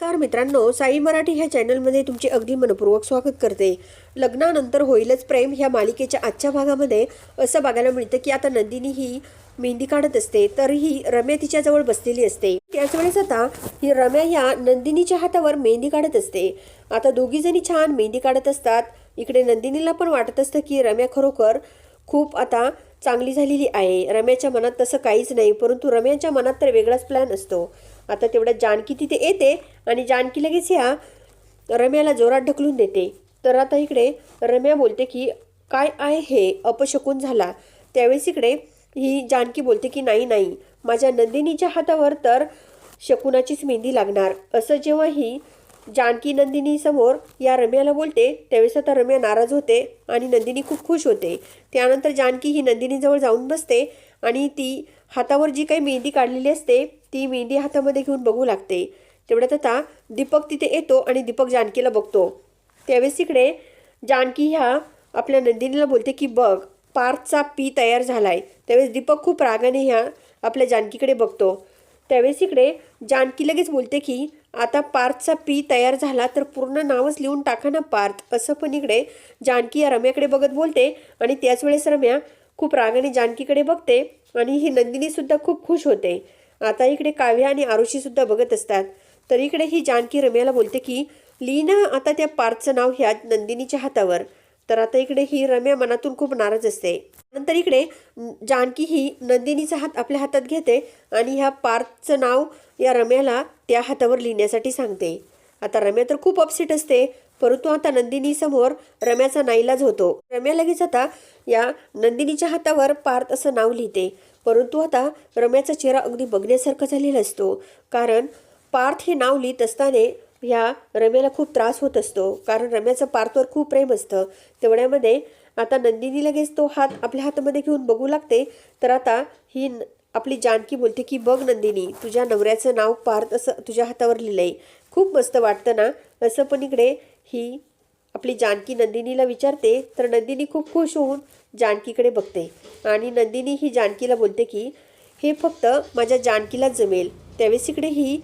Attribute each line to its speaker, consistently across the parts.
Speaker 1: नमस्कार मित्रांनो साई मराठी ह्या चॅनलमध्ये तुमचे अगदी मनपूर्वक स्वागत करते. लग्नानंतर होईलच प्रेम ह्या मालिकेच्या आजच्या भागामध्ये. असं बघायला मिळतं की आता नंदिनी ही मेहंदी काढत असते तर ही रम्या तिच्याजवळ बसलेली असते. त्याच वेळेस आता ही रम्या ह्या नंदिनीच्या हातावर मेहंदी काढत असते. आता दोघीजणी छान मेहंदी काढत असतात. इकडे नंदिनीला पण वाटत असतं की रम्या खरोखर खूप आता चांगली झालेली आहे. रम्याच्या मनात तसं काहीच नाही परंतु रम्याच्या मनात तर वेगळाच प्लॅन असतो. आता तेवढ्या जानकी तिथे येते आणि जानकी लगेच ह्या रम्याला जोरात ढकलून देते. तर आता इकडे रम्या बोलते की काय आहे हे? अपशकून झाला. त्यावेळेस इकडे ही जानकी बोलते की नाही नाही. माझ्या नंदिनीच्या हातावर तर शकुनाचीच मेहंदी लागणार. असं जेव्हा ही जानकी नंदिनी समोर या रम्याला बोलते. त्यावेळेस आता रम्या नाराज होते आणि नंदिनी खूप खुश होते. त्यानंतर जानकी ही नंदिनीजवळ जाऊन बसते आणि ती हातावर जी काही मेहंदी काढलेली असते ती मेहंदी हातामध्ये घेऊन बघू लागते. तेवढ्यात आता दीपक तिथे येतो आणि दीपक जानकीला बघतो. त्यावेळेस इकडे जानकी ह्या आपल्या नंदिनीला बोलते की बघ पार्थचा पी तयार झाला आहे त्यावेळेस दीपक खूप रागाने ह्या आपल्या जानकीकडे बघतो. त्यावेळेस इकडे जानकी लगेच बोलते की आता पार्थचा पी तयार झाला तर पूर्ण नावच लिहून टाका ना पार्थ. असं पण इकडे जानकी या रम्याकडे बघत बोलते आणि त्याच वेळेस रम्या खूप रागाने जानकीकडे बघते आणि ही नंदिनीसुद्धा खूप खुश होते. आता इकडे काव्या आणि आरुषीसुद्धा बघत असतात. तर इकडे ही जानकी रम्याला बोलते की लीना आता त्या पार्थचं नाव ह्या नंदिनीच्या हातावर. तर आता इकडे ही रम्या मनातून खूप नाराज असते. नंतर इकडे जानकी ही नंदिनीचा हात आपल्या हातात घेते आणि ह्या पार्थचं नाव या रम्याला त्या हातावर लिहिण्यासाठी सांगते. आता रम्या तर खूप अपसेट असते परंतु आता नंदिनी समोर रम्याचा नाईलाज होतो. रम्या लगेच आता या नंदिनीच्या हातावर पार्थ असं नाव लिहिते. परंतु आता रम्याचा चेहरा अगदी बघण्यासारखा झालेला असतो कारण पार्थ हे नाव लिहित असताना ह्या रम्याला खूप त्रास होत असतो कारण रम्याचं पार्थवर खूप प्रेम असतं. तेवढ्यामध्ये आता नंदिनी लगेच तो हात आपल्या हातामध्ये घेऊन बघू लागते. तर आता ही न- आपली जानकी बोलते की बघ नंदिनी तुझ्या नवऱ्याचं नाव पार्थ असं तुझ्या हातावर लिहिलंय. खूप मस्त वाटतं ना? असं पण इकडे ही आपली जानकी नंदिनीला विचारते. तर नंदिनी खूप खुश होऊन जानकीकडे बघते. आणि नंदिनी ही जानकीला बोलते की हे फक्त माझ्या जानकीला जमेल. त्यावेळेस इकडे ही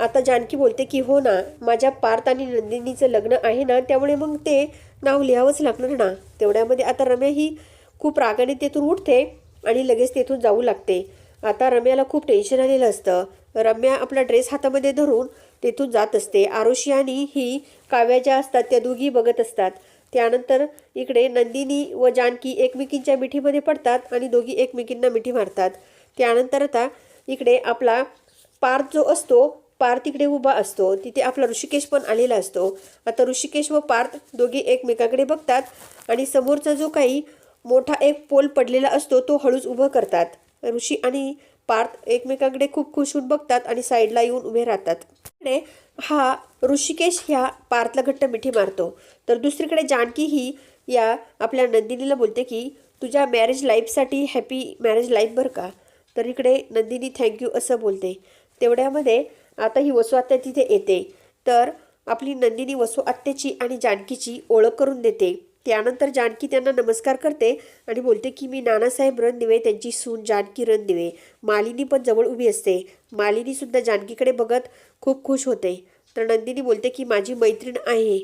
Speaker 1: आता जानकी बोलते की हो ना माझ्या पार्थ आणि नंदिनीचं लग्न आहे ना त्यामुळे मग ते नाव लिहावंच लागणार ना. तेवढ्यामध्ये आता रम्या ही खूप रागाने तेथून उठते आणि लगेच तेथून जाऊ लागते. आता रम्याला खूप टेन्शन आलेलं असतं. रम्या आपला ड्रेस हातामध्ये धरून तेथून जात असते. आरुषी आणि ही काव्या ज्या असतात त्या दोघी बघत असतात. त्यानंतर इकडे नंदिनी व जानकी एकमेकींच्या मिठीमध्ये पडतात आणि दोघी एकमेकींना मिठी मारतात. त्यानंतर आता इकडे आपला पार्थ जो असतो पार्थ इकडे उभा असतो. तिथे आपला ऋषिकेश पण आलेला असतो. आता ऋषिकेश व पार्थ दोघे एकमेकाकडे बघतात आणि समोरचा जो काही मोठा एक पोल पडलेला असतो तो हळूच उभं करतात. ऋषी आणि पार्थ एकमेकांकडे खूप खुश होऊन बघतात आणि साईडला येऊन उभे राहतात. इकडे हा ऋषिकेश ह्या पार्थला घट्ट मिठी मारतो. तर दुसरीकडे जानकी ही या आपल्या नंदिनीला बोलते की तुझ्या मॅरेज लाईफसाठी हॅपी मॅरेज लाईफ बरं का? तर इकडे नंदिनी थँक्यू असं बोलते. तेवढ्यामध्ये आता ही वसू आत्या तिथे येते. तर आपली नंदिनी वसू आत्याची आणि जानकीची ओळख करून देते. त्यानंतर जानकी त्यांना नमस्कार करते आणि बोलते की मी नानासाहेब रणदिवे त्यांची सून जानकी रणदिवे मालिनी पण जवळ उभी असते. मालिनी सुद्धा जानकीकडे बघत खूप खुश होते. तर नंदिनी बोलते की माझी मैत्रीण आहे.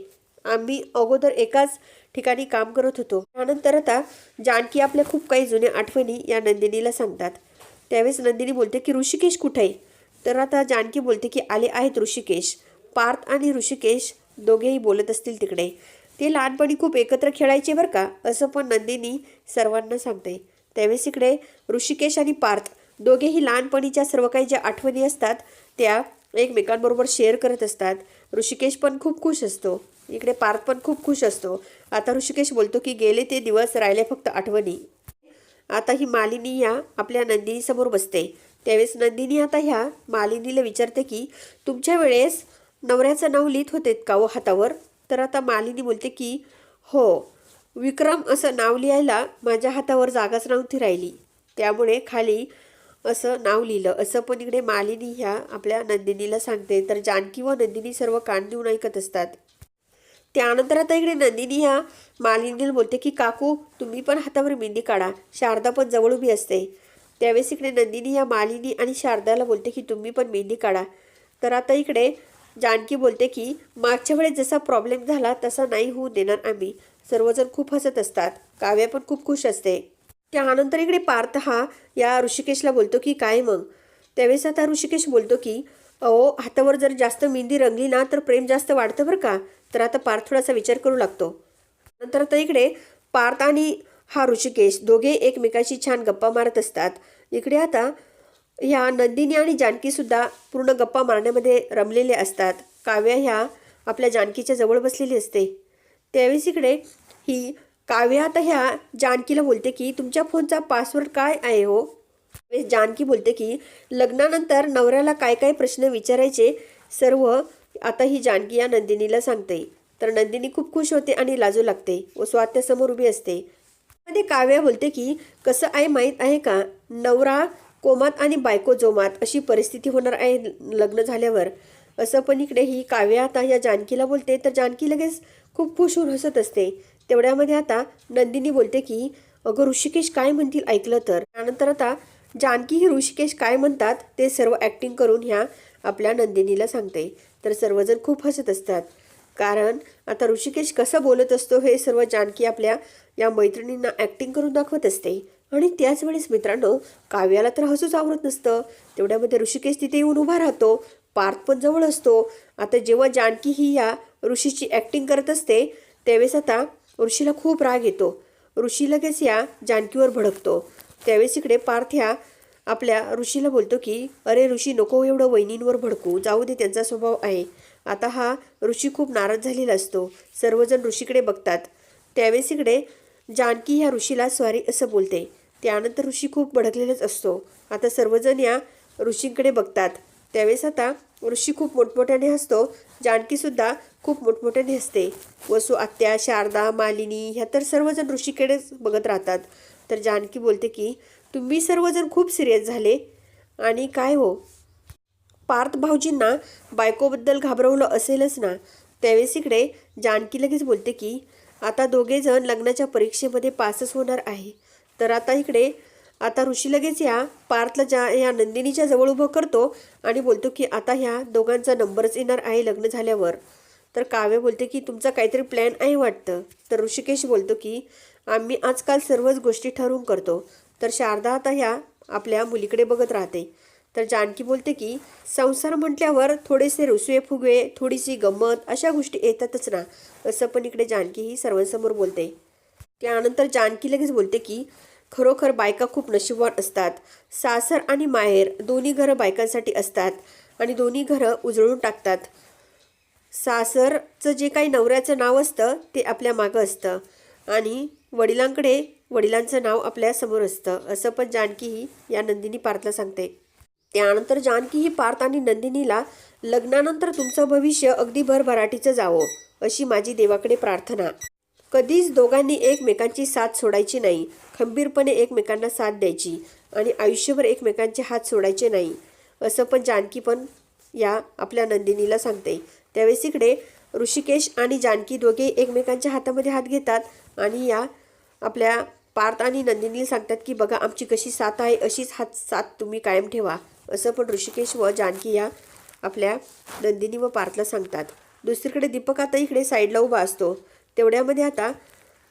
Speaker 1: आम्ही अगोदर एकाच ठिकाणी काम करत होतो. त्यानंतर आता जानकी आपल्या खूप काही जुन्या आठवणी या नंदिनीला सांगतात. त्यावेळेस नंदिनी बोलते की ऋषिकेश कुठे आहे? तर आता जानकी बोलते की आले आहेत ऋषिकेश. पार्थ आणि ऋषिकेश दोघेही बोलत असतील तिकडे. ते लहानपणी खूप एकत्र खेळायचे बरं का? असं पण नंदिनी सर्वांना सांगते. त्यावेळेस इकडे ऋषिकेश आणि पार्थ दोघेही लहानपणीच्या सर्व काही ज्या आठवणी असतात त्या एकमेकांबरोबर शेअर करत असतात. ऋषिकेश पण खूप खुश असतो. इकडे पार्थ पण खूप खुश असतो. आता ऋषिकेश बोलतो की गेले ते दिवस राहिले फक्त आठवणी. आता ही मालिनी या आपल्या नंदिनीसमोर बसते. त्यावेळेस नंदिनी आता ह्या मालिनीला विचारते की तुमच्या वेळेस नवऱ्याचं नाव लिहित होते का हो हातावर? तर आता मालिनी बोलते की हो विक्रम असं नाव लिहायला माझ्या हातावर जागाच नव्हती राहिली. त्यामुळे खाली असं नाव लिहिलं. असं पण इकडे मालिनी ह्या आपल्या नंदिनीला सांगते. तर जानकी व नंदिनी सर्व कान देऊन ऐकत असतात. त्यानंतर आता इकडे नंदिनी ह्या मालिनीला बोलते की काकू तुम्ही पण हातावर मेहंदी काढा. शारदा पण जवळ उभी असते. त्यावेळेस इकडे नंदिनी या मालिनी आणि शारदाला बोलते की तुम्ही पण मेहंदी काढा. तर आता इकडे जानकी बोलते की मागच्या वेळेस जसा प्रॉब्लेम झाला तसा नाही होऊ देणार आम्ही. सर्वजण खूप हसत असतात. काव्या पण खूप खुश असते. त्यानंतर इकडे पार्थ हा या ऋषिकेशला बोलतो की काय मग? त्यावेळेस आता ऋषिकेश बोलतो की अहो हातावर जर जास्त मेहंदी रंगली ना तर प्रेम जास्त वाढतं बरं का? तर आता पार्थ थोडासा विचार करू लागतो. नंतर आता इकडे पार्थ आणि हा ऋषिकेश दोघे एकमेकाशी छान गप्पा मारत असतात. इकडे आता ह्या नंदिनी आणि जानकीसुद्धा पूर्ण गप्पा मारण्यामध्ये रमलेले असतात. काव्या ह्या आपल्या जानकीच्या जवळ बसलेली असते. त्यावेळेस इकडे ही काव्या आता ह्या जानकीला बोलते की तुमच्या फोनचा पासवर्ड काय आहे हो? जानकी बोलते की लग्नानंतर नवऱ्याला काय काय प्रश्न विचारायचे सर्व आता ही जानकी या नंदिनीला सांगते. तर नंदिनी खूप खुश होते आणि लाजू लागते व स्वात्यासमोर उभी असते. मध्ये काव्या बोलते की कसं आहे माहीत आहे का? नवरा कोमात आणि बायको जोमात अशी परिस्थिती होणार आहे लग्न झाल्यावर. असं पण इकडे ही काव्या आता या जानकीला बोलते तर जानकी लगेच खूप खुश होऊन हसत असते. तेवढ्यामध्ये आता नंदिनी बोलते की अगं ऋषिकेश काय म्हणतील ऐकलं तर? त्यानंतर आता जानकी ही ऋषिकेश काय म्हणतात ते सर्व ॲक्टिंग करून ह्या आपल्या नंदिनीला सांगते. तर सर्वजण खूप हसत असतात. कारण आता ऋषिकेश कसं बोलत असतो हे सर्व जानकी आपल्या या मैत्रिणींना ॲक्टिंग करून दाखवत असते. आणि त्याच वेळेस मित्रांनो काव्याला तर हसूच आवडत नसतं. तेवढ्यामध्ये ऋषिकेश तिथे येऊन उभा राहतो पार्थ पण जवळ असतो. आता जेव्हा जानकी ही या ऋषीची ॲक्टिंग करत असते त्यावेळेस आता ऋषीला खूप राग येतो. ऋषी लगेच या जानकीवर भडकतो. त्यावेळेस इकडे पार्थ ह्या आपल्या ऋषीला बोलतो की अरे ऋषी नको एवढं वहिनींवर भडकू. जाऊ दे त्यांचा स्वभाव आहे. आता हा ऋषी खूप नाराज झालेला असतो. सर्वजण ऋषीकडे बघतात. त्यावेळेस इकडे जानकी ह्या ऋषीला स्वारी असं बोलते. त्यानंतर ऋषी खूप भडकलेलाच असतो. आता सर्वजण या ऋषींकडे बघतात. त्यावेळेस आता ऋषी खूप मोठमोठ्याने हसतो. जानकीसुद्धा खूप मोठमोठ्याने हसते. वसू आत्या शारदा मालिनी ह्या तर सर्वजण ऋषीकडेच बघत राहतात. तर जानकी बोलते की तुम्ही सर्वजण खूप सिरियस झाले. आणि काय हो? पार्थ भाऊजींना बायकोबद्दल घाबरवलं असेलच ना? त्यावेळेस इकडे जानकी लगेच बोलते की आता दोघेजण लग्नाच्या परीक्षेमध्ये पासच होणार आहे. तर आता इकडे आता ऋषी लगेच या पार्थला ज्या या नंदिनीच्या जवळ उभं करतो आणि बोलतो की आता ह्या दोघांचा नंबरच येणार आहे लग्न झाल्यावर. तर काव्य बोलते की तुमचा काहीतरी प्लॅन आहे वाटतं. तर ऋषिकेश बोलतो की आम्ही आजकाल सर्वच गोष्टी ठरवून करतो. तर शारदा आता ह्या आपल्या मुलीकडे बघत राहते. तर जानकी बोलते की संसार म्हटल्यावर थोडेसे रुसवे फुगवे थोडीशी गंमत अशा गोष्टी येतातच ना असं पण इकडे जानकी ही सर्वांसमोर बोलते. त्यानंतर जानकी लगेच बोलते की खरोखर बायका खूप नशीबवान असतात. सासर आणि माहेर दोन्ही घरं बायकांसाठी असतात आणि दोन्ही घरं उजळून टाकतात. सासरचं जे काही नवऱ्याचं नाव असतं ते आपल्या मागं असतं आणि वडिलांकडे वडिलांचं नाव आपल्यासमोर असतं असं पण जानकी ही या नंदिनी पार्थला सांगते. त्यानंतर जानकी ही पार्थ आणि नंदिनीला लग्नानंतर तुमचं भविष्य अगदी भरभराटीचं जावं अशी माझी देवाकडे प्रार्थना. कधीच दोघांनी एकमेकांची साथ सोडायची नाही खंबीरपणे एकमेकांना साथ द्यायची आणि आयुष्यभर एकमेकांचे हात सोडायचे नाही असं पण जानकी पण या आपल्या नंदिनीला सांगते. त्यावेळेस इकडे ऋषिकेश आणि जानकी दोघे एकमेकांच्या हातामध्ये हात घेतात आणि या आपल्या पार्थ आणि नंदिनीला सांगतात की बघा आमची कशी साथ आहे अशीच हात साथ तुम्ही कायम ठेवा. असं पण ऋषिकेश व जानकी या आपल्या नंदिनी व पार्थला सांगतात. दुसरीकडे दीपक आता इकडे साईडला उभा असतो. तेवढ्यामध्ये आता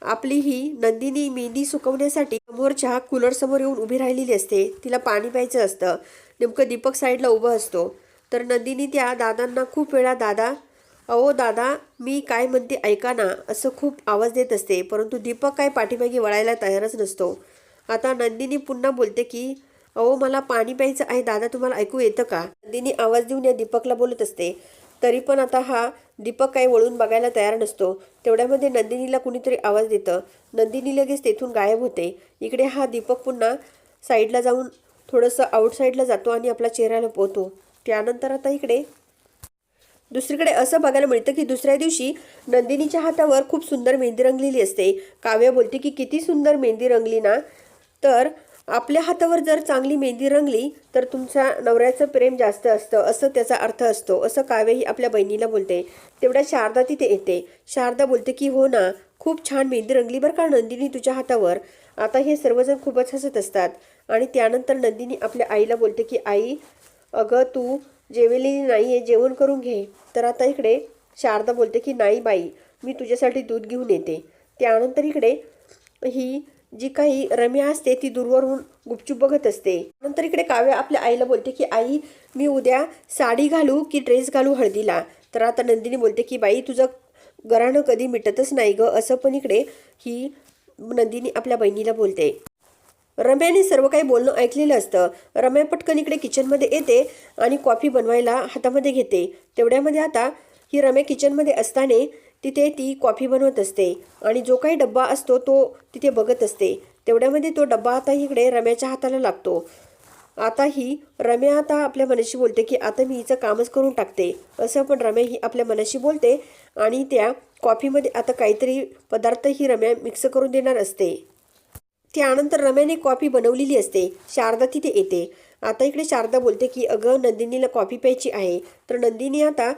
Speaker 1: आपली ही नंदिनी मेहंदी सुकवण्यासाठी समोरच्या कूलरसमोर येऊन उभी राहिलेली असते. तिला पाणी प्यायचं असतं. नेमकं दीपक साईडला उभं असतो. तर नंदिनी त्या दादांना खूप वेळा दादा अहो दादा मी काय म्हणते ऐका ना असं खूप आवाज देत असते. परंतु दीपक काय पाठीमागे वळायला तयारच नसतो. आता नंदिनी पुन्हा बोलते की अहो मला पाणी प्यायचं आहे. दादा तुम्हाला ऐकू येतं का? नंदिनी आवाज देऊन या दीपकला बोलत असते. तरी पण आता हा दीपक काही वळून बघायला तयार नसतो. तेवढ्यामध्ये नंदिनीला कुणीतरी आवाज देतं. नंदिनी लगेच तेथून गायब होते. इकडे हा दीपक पुन्हा साईडला जाऊन थोडंसं आउटसाईडला जातो आणि आपला चेहरा लपवतो. त्यानंतर आता इकडे. दुसरीकडे असं बघायला मिळतं की दुसऱ्या दिवशी नंदिनीच्या हातावर खूप सुंदर मेहंदी रंगलेली असते. काव्या बोलते की किती सुंदर मेहंदी रंगली ना? तर आपल्या हातावर जर चांगली मेहंदी रंगली तर तुमच्या नवऱ्याचं प्रेम जास्त असतं असं त्याचा अर्थ असतो असं काव्यही आपल्या बहिणीला बोलते. तेवढ्या शारदा तिथे येते. शारदा बोलते की हो ना खूप छान मेहंदी रंगली बरं का नंदिनी तुझ्या हातावर. आता हे सर्वजण खूपच हसत असतात. आणि त्यानंतर नंदिनी आपल्या आईला बोलते की आई अगं तू जेवलेली नाही आहे जेवण करून घे. तर आता इकडे शारदा बोलते की नाही बाई मी तुझ्यासाठी दूध घेऊन येते. त्यानंतर इकडे ही जी काही रम्या असते ती दूरवरून गुपचूप बघत असते. नंतर इकडे काव्या आपल्या आईला बोलते की आई मी उद्या साडी घालू की ड्रेस घालू हळदीला? तर आता नंदिनी बोलते की बाई तुझं गराणं कधी मिटतच नाही ग. असं पण इकडे ही नंदिनी आपल्या बहिणीला बोलते. रम्याने सर्व काही बोलणं ऐकलेलं असतं. रम्या पटकन इकडे किचनमध्ये येते आणि कॉफी बनवायला हातामध्ये घेते. तेवढ्यामध्ये आता ही रम्या किचनमध्ये असताना तिथे ती कॉफी बनवत असते आणि जो काही डब्बा असतो तो तिथे बघत असते. तेवढ्यामध्ये तो डब्बा आता इकडे रम्याच्या हाताला लागतो. आता ही रम्या आता आपल्या मनाशी बोलते की आता मी हिचं कामच करून टाकते. असं पण रम्या ही आपल्या मनाशी बोलते आणि त्या कॉफीमध्ये आता काहीतरी पदार्थ ही रम्या मिक्स करून देणार असते. त्यानंतर रम्याने कॉफी बनवलेली असते. शारदा तिथे येते. आता इकडे शारदा बोलते की अगं नंदिनीला कॉफी प्यायची आहे. तर नंदिनी आता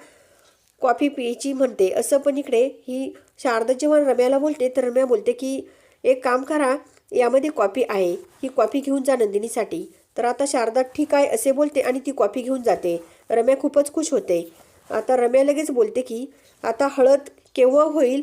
Speaker 1: कॉफी प्यायची म्हणते. असं पण इकडे ही शारदा जेव्हा रम्याला बोलते. तर रम्या बोलते की एक काम करा यामध्ये कॉफी आहे. ही कॉफी घेऊन जा नंदिनीसाठी. तर आता शारदा ठीक आहे असे बोलते आणि ती कॉफी घेऊन जाते. रम्या खूपच खुश होते. आता रम्या लगेच बोलते की आता हळद केव्हा होईल?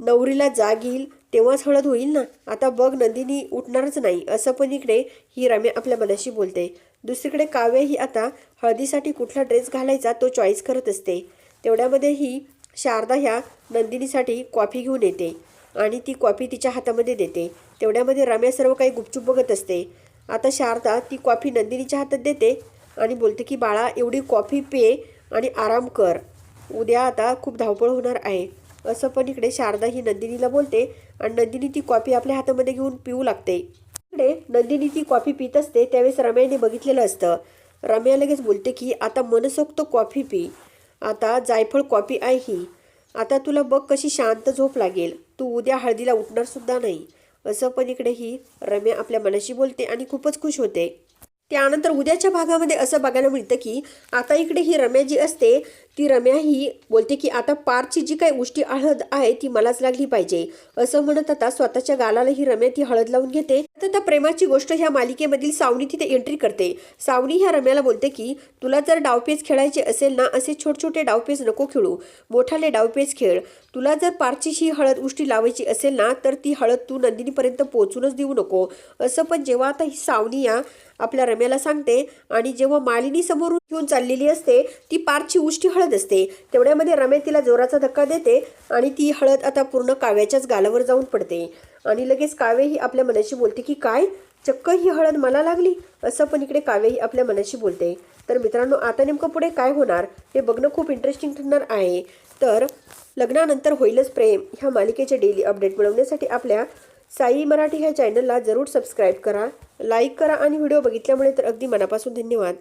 Speaker 1: नवरीला जाग येईल. तेव्हाच हळद होईल ना? आता बघ नंदिनी उठणारच नाही. असं पण इकडे ही रम्या आपल्या मनाशी बोलते. दुसरीकडे काव्य ही आता हळदीसाठी कुठला ड्रेस घालायचा तो चॉईस करत असते. तेवढ्यामध्ये ही शारदा ह्या नंदिनीसाठी कॉफी घेऊन येते आणि ती कॉफी तिच्या हातामध्ये देते. तेवढ्यामध्ये रम्या सर्व काही गुपचूप बघत असते. आता शारदा ती कॉफी नंदिनीच्या हातात देते आणि बोलते की बाळा एवढी कॉफी पे आणि आराम कर. उद्या आता खूप धावपळ होणार आहे. असं पण इकडे शारदा ही नंदिनीला बोलते आणि नंदिनी ती कॉफी आपल्या हातामध्ये घेऊन पिऊ लागते. इकडे नंदिनी ती कॉफी पित असते त्यावेळेस रम्याने बघितलेलं असतं. रम्या लगेच बोलते की आता मनसोक्त कॉफी पी. आता जायफळ कॉपी आहे ही. आता तुला बघ कशी शांत झोप लागेल. तू उद्या हळदीला उठणारसुद्धा नाही. असं पण इकडे ही रम्या आपल्या मनाशी बोलते आणि खूपच खुश होते. त्यानंतर उद्याच्या भागामध्ये असं बघायला मिळतं की आता इकडे ही रम्या जी असते ती रम्या ही बोलते की आता पारची जी काही उष्टी हळद आहे ती मलाच लागली पाहिजे. असं म्हणत आता स्वतःच्या गालाला ही रम्या ती हळद लावून घेते. तर प्रेमाची गोष्ट ह्या मालिकेमधील सावनी तिथे एंट्री करते. सावनी ह्या रम्याला बोलते की तुला जर डावपेच खेळायचे असेल ना असे छोटे छोटे डावपेच नको खेळू. मोठाले डावपेच खेळ. तुला जर पारची ही हळद उष्टी लावायची असेल ना तर ती हळद तू नंदिनीपर्यंत पोहोचूनच देऊ नको. असं पण जेव्हा आता ही सावनी या आपल्या रम्याला सांगते आणि जेव्हा मालिनी समोरून घेऊन चाललेली असते ती पारची उष्टी हळद असते. तेवढ्यामध्ये रमे तिला जोराचा धक्का देते आणि ती हळद आता पूर्ण काव्याच्याच गालावर जाऊन पडते. आणि लगेच काव्य ही आपल्या मनाशी बोलते की काय? चक्क ही हळद मला लागली? असं पण इकडे काव्य ही आपल्या मनाशी बोलते. तर मित्रांनो आता नेमकं पुढे काय होणार? हे बघणं खूप इंटरेस्टिंग ठरणार आहे. तर लग्नानंतर होईलच प्रेम. ह्या मालिकेचे डेली अपडेट मिळवण्यासाठी आपल्या साई मराठी ह्या चॅनलला जरूर सबस्क्राईब करा लाईक करा आणि व्हिडिओ बघितल्यामुळे तर अगदी मनापासून धन्यवाद.